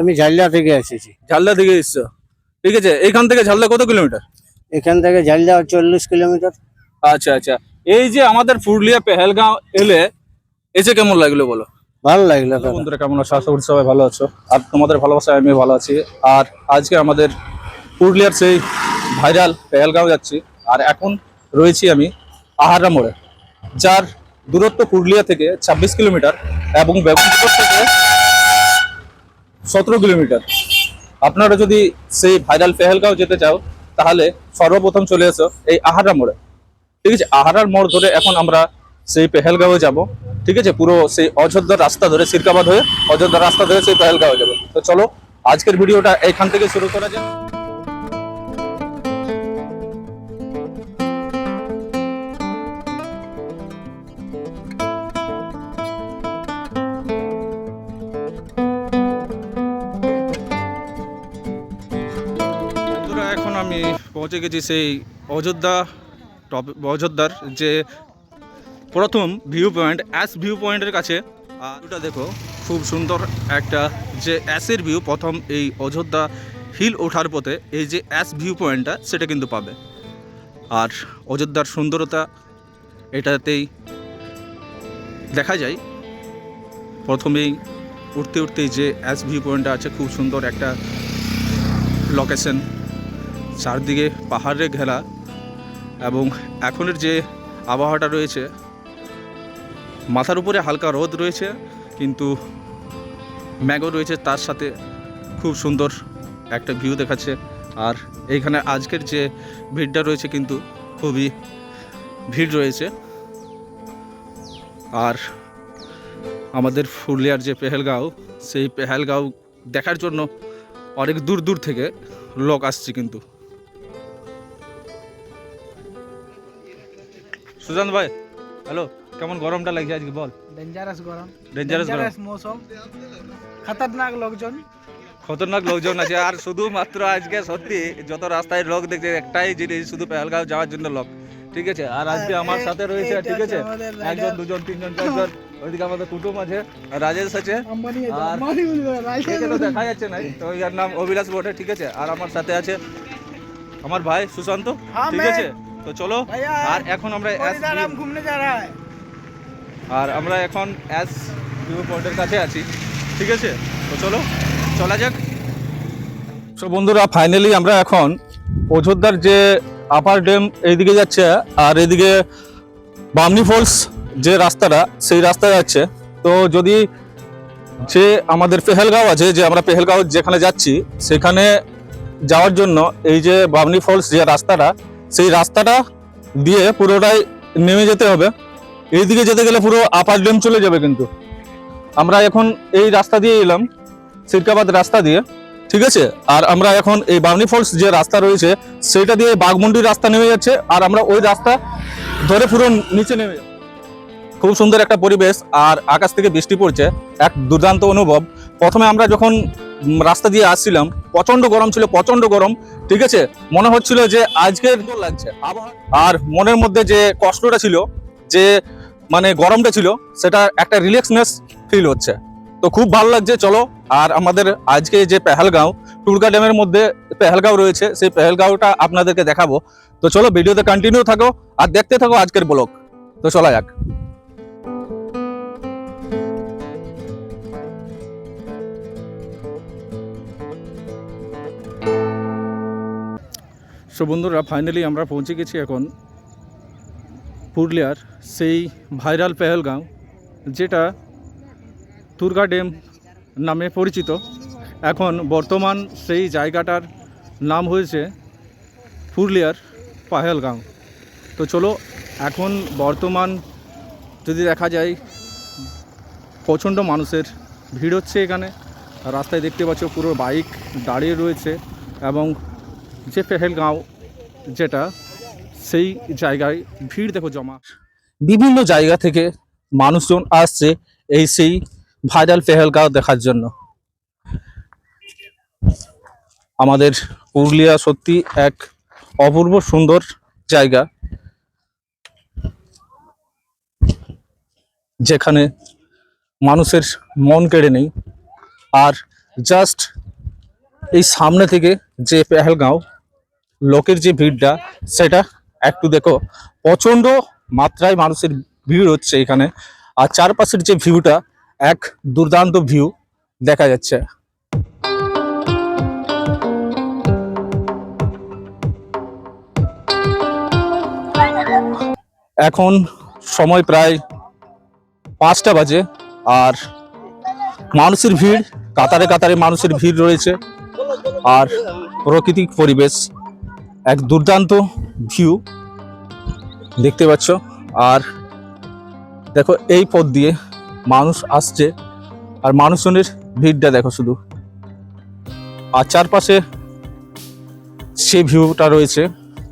আমি ঝালিয়া থেকে এসেছি। ঝালদা থেকে এসছো? ঠিক আছে এখান থেকে ঝালদা কত কিলোমিটার? এখান থেকে ঝালিয়া চল্লিশ কিলোমিটার। আচ্ছা আচ্ছা। এই যে আমাদের পুরুলিয়া পেহেলগাঁও এলে এসে কেমন লাগল বলো? ভালো লাগল বন্ধুরা কেমন আছো? আশা করি সবাই ভালো আছো। আর তোমাদের ভালোবাসায় আমি ভালো আছি। আর আজকে আমাদের পুরুলিয়ার সেই ভাইরাল পেহেলগাঁও যাচ্ছি। আর এখন রয়েছি আমি আহারা মোড়ে যার দূরত্ব পুরুলিয়া থেকে ২৬ কিলোমিটার এবং বেগুনপুর থেকে সতেরো কিলোমিটার। আপনারা যদি সেই ভাইরাল পেহেলগাঁও যেতে চাও, তাহলে সর্বপ্রথম চলে এসো এই আহারা মোড়ে। ঠিক আছে, আহারার মোড় ধরে এখন আমরা সেই পেহেলগাঁও যাব। ঠিক আছে, পুরো সেই অযোধ্যা রাস্তা ধরে সিরকাবাদ হয়ে অযোধ্যার রাস্তা ধরে সেই পেহেলগাঁও যাবে। তো চলো, আজকের ভিডিওটা এখান থেকে শুরু করা যাক। এখন আমি পৌঁছে গেছি সেই অযোধ্যা টপ অযোধ্যার যে প্রথম ভিউ পয়েন্ট অ্যাস ভিউ পয়েন্টের কাছে ওটা দেখো, খুব সুন্দর একটা যে অ্যাসের ভিউ প্রথম এই অযোধ্যা হিল ওঠার পথে, এই যে অ্যাস ভিউ পয়েন্টটা সেটা কিন্তু পাবে। আর অযোধ্যার সুন্দরতা, এটাতেই দেখা যায়। প্রথমেই উঠতে উঠতেই যে অ্যাস ভিউ পয়েন্টটা আছে, খুব সুন্দর একটা লোকেশন চারদিকে পাহাড়ে ঘেরা এবং এখনের যে আবহাওয়াটা রয়েছে, মাথার উপরে হালকা রোদ রয়েছে, কিন্তু ম্যাগও রয়েছে, তার সাথে খুব সুন্দর একটা ভিউ দেখাচ্ছে। আর এইখানে আজকের যে ভিড়টা রয়েছে কিন্তু খুবই ভিড় রয়েছে। আর আমাদের পুরুলিয়ার যে পেহেলগাঁও, সেই পেহেলগাঁও দেখার জন্য অনেক দূর দূর থেকে লোক আসছে কিন্তু। সুজান্ত ভাই হ্যালো কেমন গরমটা লাগছে আজকে বল? ডেঞ্জারাস গরম। ডেঞ্জারাস গরম। মৌসুম। খতরনাক লোকজন। খতরনাক লোকজন আছে আর শুধুমাত্র আজকে সত্যি যত রাস্তায় লোক দেখছে একটাই জিনিস শুধু পেহেলগাঁও যাওয়ার জন্য লোক। ঠিক আছে? আর আজকে আমার সাথে রয়েছে ঠিক আছে? একজন দুজন তিনজন চারজন ওইদিকে আমাদের কুটুম আছে রাজেশ আছে। আর- তো দেখা যাচ্ছে না। তো ইয়ার নাম অভিলাষ বটে ঠিক আছে? আর আমার সাথে আছে আমার ভাই সুশান্ত হ্যাঁ, ঠিক আছে? তো চলো আর এখন আমরা আর আমরা এখন অ্যাস ভিউ পয়েন্টের কাছে আছি ঠিক আছে? তো চলো চলা যাক। সো বন্ধুরা ফাইনালি আমরা এখন অযোধ্যার যে আপার ড্যাম এইদিকে যাচ্ছে আর এদিকে বামনি ফলস যে রাস্তাটা সেই রাস্তায় যাচ্ছে। তো যদি যে আমাদের পেহেলগাঁও আছে যে আমরা পেহেলগাঁও যেখানে যাচ্ছি সেখানে যাওয়ার জন্য এই যে বামনি ফলস যে রাস্তাটা সেই রাস্তাটা দিয়ে পুরোটাই নেমে যেতে হবে। এইদিকে যেতে গেলে পুরো আপার ড্যাম চলে যাবে কিন্তু। আমরা এখন এই রাস্তা দিয়ে এলাম, সিরকাবাদ রাস্তা দিয়ে, ঠিক আছে? আর আমরা এখন এই বামনি ফলস যে রাস্তা রয়েছে সেটা দিয়ে বাঘমুন্ডির রাস্তা নেমে যাচ্ছে, আর আমরা ওই রাস্তা ধরে পুরো নিচে নেমে খুব সুন্দর একটা পরিবেশ, আর আকাশ থেকে বৃষ্টি পড়ছে, এক দুর্দান্ত অনুভব। প্রথমে আমরা যখন রাস্তা দিয়ে আসছিলাম। প্রচণ্ড গরম ছিল প্রচণ্ড গরম। ঠিক আছে? মনে হচ্ছিল যে আজকের লাগছে আর মনের মধ্যে যে কষ্টটা ছিল যে মানে গরমটা ছিল সেটা একটা রিল্যাক্সনেস ফিল হচ্ছে। তো খুব ভালো লাগছে চলো। আর আমাদের আজকে যে পেহেলগাঁও টুরকা ড্যামের মধ্যে পেহেলগাঁও রয়েছে সেই পেহেলগাঁওটা আপনাদেরকে দেখাবো। তো চলো ভিডিওতে কন্টিনিউ থাকো আর দেখতে থাকো আজকের ব্লগ। তো চলা যাক। সো বন্ধুরা ফাইনালি আমরা পৌঁছে গেছি এখন পুরুলিয়ার সেই ভাইরাল পেহেলগাঁও, যেটা তুর্গা ড্যাম নামে পরিচিত। এখন বর্তমান সেই জায়গাটার নাম হয়েছে পুরুলিয়ার পাহেলগাঁও। তো চলো, এখন বর্তমান যদি দেখা যায়, প্রচণ্ড মানুষের ভিড় হচ্ছে এখানে। রাস্তায় দেখতে পাচ্ছ পুরো বাইক দাঁড়িয়ে রয়েছে এবং যে পেহেলগাঁও যেটা, সেই জায়গায় ভিড় দেখো জমা। বিভিন্ন জায়গা থেকে মানুষজন আসছে এই সেই ভাইরাল পেহেলগাঁও দেখার জন্য। আমাদের পুরুলিয়া সত্যি এক অপূর্ব সুন্দর জায়গা। যেখানে মানুষের মন কেড়ে নেই। আর জাস্ট এই সামনে থেকে যে পেহেলগাঁও, লোকের যে ভিড়টা, সেটা একটু দেখো। প্রচণ্ড মাত্রায় মানুষের ভিড় হচ্ছে এখানে। আর চারপাশের যে ভিউটা, এক দুর্দান্ত ভিউ দেখা যাচ্ছে। এখন সময় প্রায় পাঁচটা বাজে, আর মানুষের ভিড়, কাতারে কাতারে মানুষের ভিড় রয়েছে। আর প্রাকৃতিক পরিবেশ, এক দুর্দান্ত ভিউ দেখতে পাচ্ছ। আর দেখো এই পথ দিয়ে মানুষ আসছে, আর মানুষজনের ভিড়টা দেখো শুধু। আর চারপাশে সে ভিউটা রয়েছে,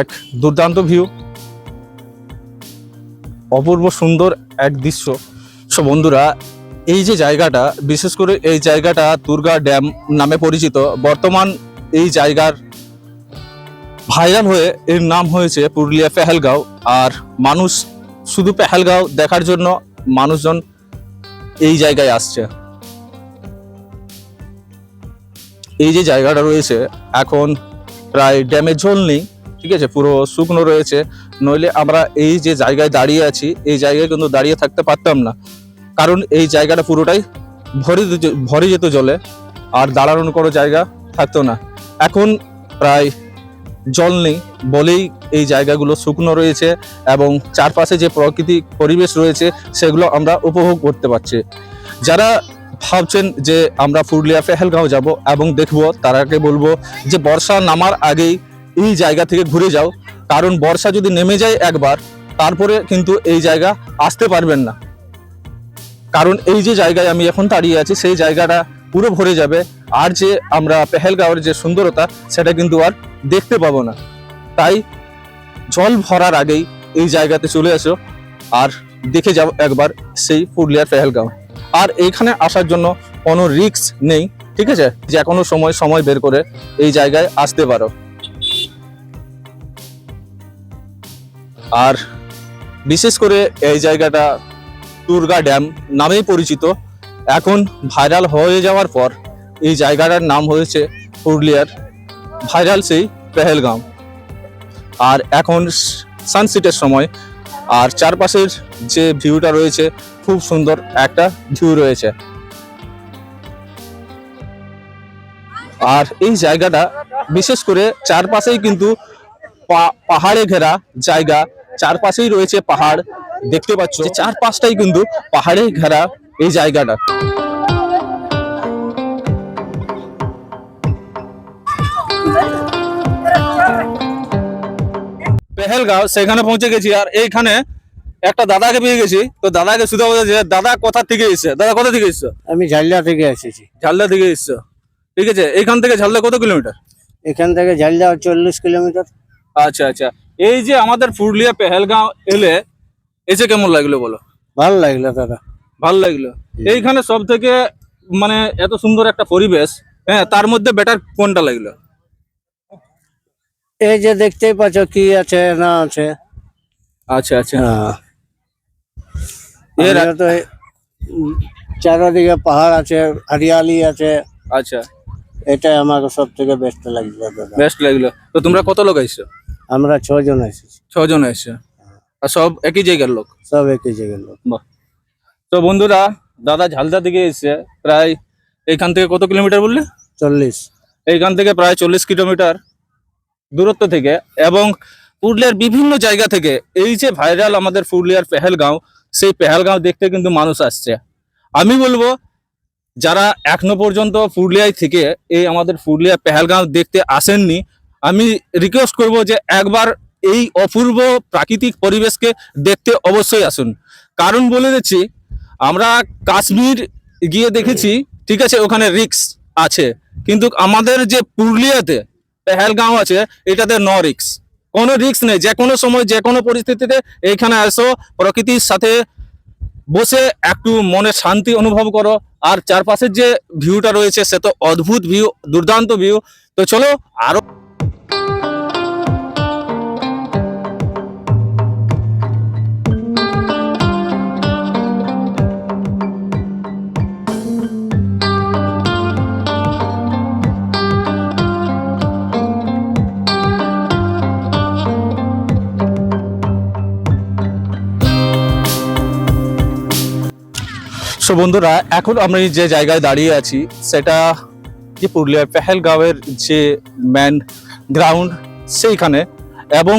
এক দুর্দান্ত ভিউ অপূর্ব সুন্দর এক দৃশ্য। সব বন্ধুরা এই যে জায়গাটা, বিশেষ করে এই জায়গাটা দুর্গা ড্যাম নামে পরিচিত, বর্তমান এই জায়গার ভাইরাল হয়ে এর নাম হয়েছে পুরুলিয়া পেহেলগাঁও। আর মানুষ শুধু পেহেলগাঁও দেখার জন্য মানুষজন এই জায়গায় আসছে। এই যে জায়গাটা রয়েছে, এখন প্রায় ড্যামের জল নেই, ঠিক আছে? পুরো শুকনো রয়েছে। নইলে আমরা এই যে জায়গায় দাঁড়িয়ে আছি, এই জায়গায় কিন্তু দাঁড়িয়ে থাকতে পারতাম না। কারণ এই জায়গাটা পুরোটাই ভরে ভরে যেত জলে, আর দাঁড়ানোর কোনো জায়গা থাকতো না। এখন প্রায় জল নেই, বলেই এই জায়গাগুলো শুকনো রয়েছে এবং চারপাশে যে প্রাকৃতিক পরিবেশ রয়েছে, সেগুলো আমরা উপভোগ করতে পারছি। যারা ভাবছেন যে আমরা পুরুলিয়া পেহেলগাঁও যাব এবং দেখব, তারাকে বলব যে বর্ষা নামার আগেই এই জায়গা থেকে ঘুরে যাও। কারণ বর্ষা যদি নেমে যায় একবার, তারপরে কিন্তু এই জায়গা আসতে পারবেন না। কারণ এই যে জায়গায় আমি এখন দাঁড়িয়ে আছি, সেই জায়গাটা পুরো ভরে যাবে। আর যে আমরা পেহেলগাঁওয়ের যে সুন্দরতা, সেটা কিন্তু আর দেখতে পাবো না। তাই জল ভরার আগেই এই জায়গাতে চলে আসো আর দেখে যাও একবার সেই পুরুলিয়ার পেহেলগাঁও। আর এইখানে আসার জন্য কোনো রিস্ক নেই, ঠিক আছে? যে কোনো সময় সময় বের করে এই জায়গায় আসতে পারো। আর বিশেষ করে এই জায়গাটা দুর্গা ড্যাম নামেই পরিচিত। এখন ভাইরাল হয়ে যাওয়ার পর এই জায়গাটার নাম হয়েছে পুরুলিয়ার ভাইরাল সেই পেহেলগাঁও আর এখন সানসেটের সময়। আর চারপাশের যে ভিউটা রয়েছে, খুব সুন্দর একটা ভিউ রয়েছে। আর এই জায়গাটা বিশেষ করে চারপাশেই কিন্তু পাহাড়ে ঘেরা জায়গা। চারপাশেই রয়েছে পাহাড়। দেখতে পাচ্ছ যে চার পাঁচটাই কিন্তু পাহাড়ে ঘেরা এই জায়গাটা। পেহেলগাঁও সেখানে পৌঁছে গেছি আর এইখানে একটা দাদাকে পেয়ে গেছি। তো দাদাকে শুধু বলছে যে দাদা কোথা থেকে এসছে? দাদা কোথা থেকে এসছো? আমি ঝালদা থেকে এসেছি। ঝালদা থেকে এসছো। ঠিক আছে এখান থেকে ঝালদা কত কিলোমিটার? এখান থেকে ঝালদা চল্লিশ কিলোমিটার। আচ্ছা আচ্ছা। এই যে আমাদের পুরুলিয়া পেহেলগাঁও এলে এসে কেমন লাগল বলো? ভালো লাগল দাদা। ভালো লাগল। এইখানে সব থেকে মানে এত সুন্দর একটা পরিবেশ হ্যাঁ তার মধ্যে বেটার কোনটা লাগল? এই যে দেখতেই পাচ্ছ কি আছে না আছে। আচ্ছা আচ্ছা। হ্যাঁ। এর তো চারদিকে পাহাড় আছে হরিয়ালি আছে। আচ্ছা। এটাই আমাকে সব থেকে বেস্ট লাগল বেস্ট লাগল। তো তোমরা কত লোক এসছো আমরা ছজন এসেছি। ছজন এসছো আর সব একই জায়গার লোক? সব একই জায়গার লোক। বাহ। তো বন্ধুরা দাদা ঝালদা থেকে এসছে। প্রায় এইখান থেকে কত কিলোমিটার বললে? চল্লিশ। এইখান থেকে প্রায় চল্লিশ কিলোমিটার দূরত্ব থেকে এবং পুরুলিয়ার বিভিন্ন জায়গা থেকে এই যে ভাইরাল আমাদের পুরুলিয়ার পেহেলগাঁও সেই পেহেলগাঁও দেখতে কিন্তু মানুষ আসছে। আমি বলব যারা এখনও পর্যন্ত পুরুলিয়ায় থেকে এই আমাদের পুরুলিয়া পেহেলগাঁও দেখতে আসেননি আমি রিকোয়েস্ট করব যে একবার এই অপূর্ব প্রাকৃতিক পরিবেশকে দেখতে অবশ্যই আসুন। কারণ বলে দিচ্ছি, আমরা কাশ্মীর গিয়ে দেখেছি, ঠিক আছে, ওখানে রিক্স আছে। কিন্তু আমাদের যে পুরুলিয়াতে পেহেলগাঁও আছে, এটাতে ন রিক্স কোনো রিক্স নেই, যে কোনো সময়, যে কোনো পরিস্থিতিতে এইখানে আসো, প্রকৃতির সাথে বসে একটু মনে শান্তি অনুভব করো। আর চারপাশের যে ভিউটা রয়েছে, সে তো অদ্ভুত ভিউ দুর্দান্ত ভিউ তো চলো, আরও সো বন্ধুরা, এখন আমরা যে জায়গায় দাঁড়িয়ে আছি, সেটা যে পুরুলিয়ার পেহেলগাঁওয়ের যে ম্যান গ্রাউন্ড সেইখানে, এবং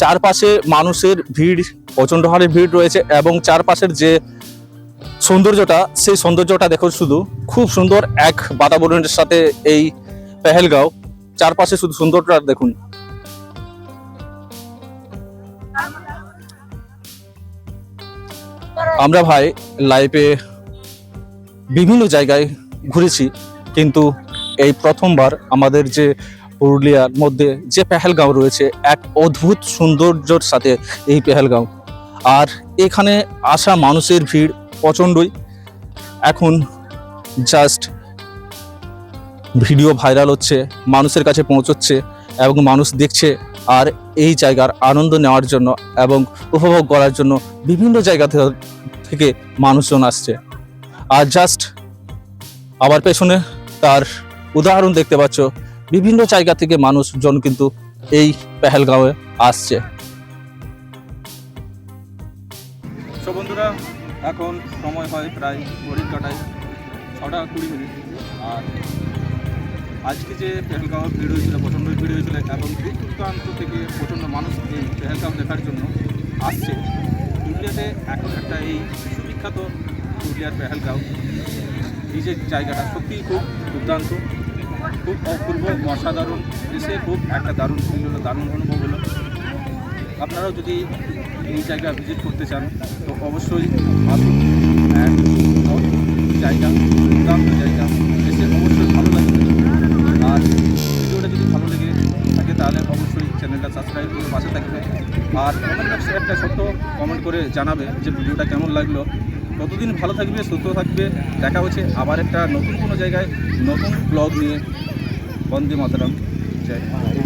চারপাশে মানুষের ভিড়, প্রচণ্ড হারে ভিড় রয়েছে, এবং চারপাশের যে সৌন্দর্যটা, সেই সৌন্দর্যটা দেখুন শুধু, খুব সুন্দর এক বাতাবরণের সাথে এই পেহেলগাঁও, চারপাশে শুধু সুন্দরটা দেখুন। আমরা ভাই লাইফে বিভিন্ন জায়গায় ঘুরেছি, কিন্তু এই প্রথমবার আমাদের যে পুরুলিয়ার মধ্যে যে পেহেলগাঁও রয়েছে, এক অদ্ভুত সৌন্দর্যর সাথে এই পেহেলগাঁও। আর এখানে আসা মানুষের ভিড় প্রচণ্ডই। এখন জাস্ট ভিডিও ভাইরাল হচ্ছে, মানুষের কাছে পৌঁছচ্ছে এবং মানুষ দেখছে আর এই জায়গার আনন্দ নেওয়ার জন্য এবং উপভোগ করার জন্য বিভিন্ন জায়গা থেকে মানুষজন আসছে। আর জাস্ট আবার পেছনে তার উদাহরণ দেখতে পাচ্ছ। বিভিন্ন জায়গা থেকে মানুষজন কিন্তু এই পেহেলগাঁওয়ে আসছে। বন্ধুরা, এখন সময় হয় প্রায় ঘড়ির কাটায় ছটা কুড়ি মিনিট। আর আজকে যে পেহেলগাঁও ভিড় হয়েছিল, প্রচণ্ড ভিড় হয়েছিল, এবং দূর থেকে প্রচণ্ড মানুষ এই পেহেলগাঁও দেখার জন্য আসছে। পুরুলিয়াতে এখন একটা এই সুবিখ্যাত পুরুলিয়ার পেহেলগাঁও। এই যে জায়গাটা সত্যিই খুব দুর্দান্ত, খুব অপূর্ব, অসাধারণ। এসে খুব একটা দারুণ ফিল হলো, দারুণ অনুভব হলো। আপনারাও যদি এই জায়গা ভিজিট করতে চান, তো অবশ্যই জায়গা, দুর্দান্ত জায়গা। এসে অবশ্যই ভালো লাগবে। আর ভিডিওটা যদি ভালো লেগে থাকে, তাহলে অবশ্যই চ্যানেলটা সাবস্ক্রাইব করে পাশে থাকবে। আর কমেন্ট বক্সে একটা ছোট্ট কমেন্ট করে জানাবে যে ভিডিওটা কেমন লাগল। ততদিন ভালো থাকবে, সুস্থ থাকবে। দেখা হচ্ছে আবার একটা নতুন কোনো জায়গায়, নতুন ব্লগ নিয়ে। বন্দে মাতারাম। জয়।